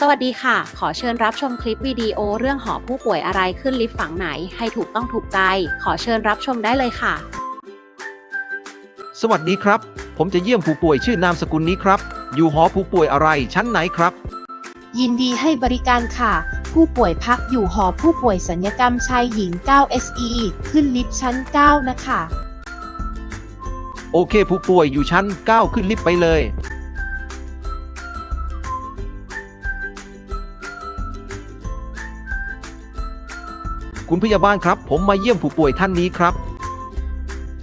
สวัสดีค่ะ ขอเชิญรับชมคลิปวิดีโอเรื่องหอผู้ป่วยอะไรขึ้นลิฟต์ฝั่งไหน ให้ถูกต้องถูกใจ ขอเชิญรับชมได้เลยค่ะ สวัสดีครับ ผมจะเยี่ยมผู้ป่วยชื่อนามสกุลนี้ครับ อยู่หอผู้ป่วยอะไรชั้นไหนครับ ยินดีให้บริการค่ะ ผู้ป่วยพักอยู่หอผู้ป่วยสัญญกรรมชายหญิง 9 SE ขึ้นลิฟต์ชั้น 9 นะคะ โอเค ผู้ป่วยอยู่ชั้น 9 ขึ้นลิฟต์ไปเลย คุณพยาบาลครับ ผมมาเยี่ยมผู้ป่วยท่านนี้ครับ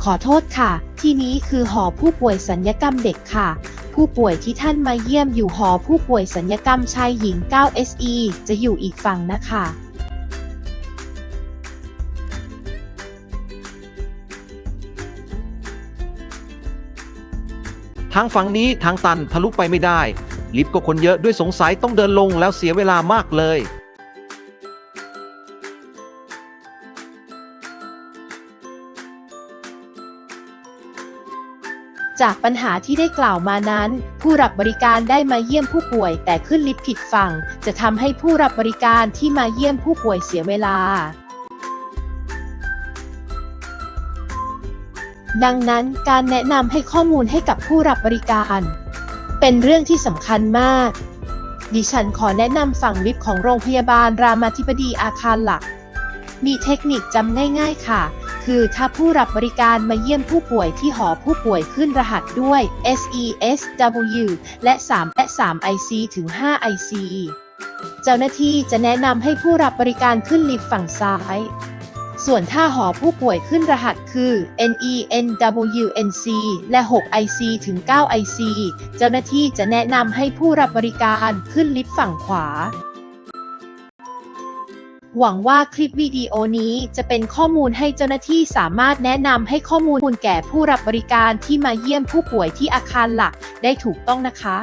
ขอโทษค่ะ ที่นี้คือหอผู้ป่วยสัญญกรรมเด็กค่ะ ผู้ป่วยที่ท่านมาเยี่ยมอยู่หอผู้ป่วยสัญญกรรมชายหญิง 9 SE จะอยู่อีกฝั่งนะคะทางฝั่งนี้ทางตันทะลุไปไม่ได้ ลิฟต์ก็คนเยอะด้วยสงสัยต้องเดินลงแล้วเสียเวลามากเลย จากปัญหาที่ได้กล่าวมานั้น ผู้รับบริการได้มาเยี่ยมผู้ป่วยแต่ขึ้นลิฟต์ผิดฝั่ง จะทำให้ผู้รับบริการที่มาเยี่ยมผู้ป่วยเสียเวลา ดังนั้นการแนะนำให้ข้อมูลให้กับผู้รับบริการ เป็นเรื่องที่สำคัญมาก ดิฉันขอแนะนำฝั่งลิฟต์ของโรงพยาบาลรามาธิบดีอาคารหลัก มีเทคนิคจำง่าย ๆ ค่ะ คือถ้าผู้รับบริการมาเยี่ยมผู้ป่วยที่หอผู้ป่วยขึ้นรหัสด้วย SESW และ3และ3 IC ถึง5 IC เจ้าหน้าที่จะแนะนำให้ผู้รับบริการขึ้นลิฟต์ฝั่งซ้าย ส่วนถ้าหอผู้ป่วยขึ้นรหัสคือ NENWNC และ 6 IC ถึง 9 IC เจ้าหน้าที่จะแนะนำให้ผู้รับบริการขึ้นลิฟต์ฝั่งขวา หวังว่าคลิปวิดีโอนี้จะเป็นข้อมูลให้เจ้าหน้าที่สามารถแนะนำให้ข้อมูลแก่ผู้รับบริการที่มาเยี่ยมผู้ป่วยที่อาคารหลักได้ถูกต้องนะคะ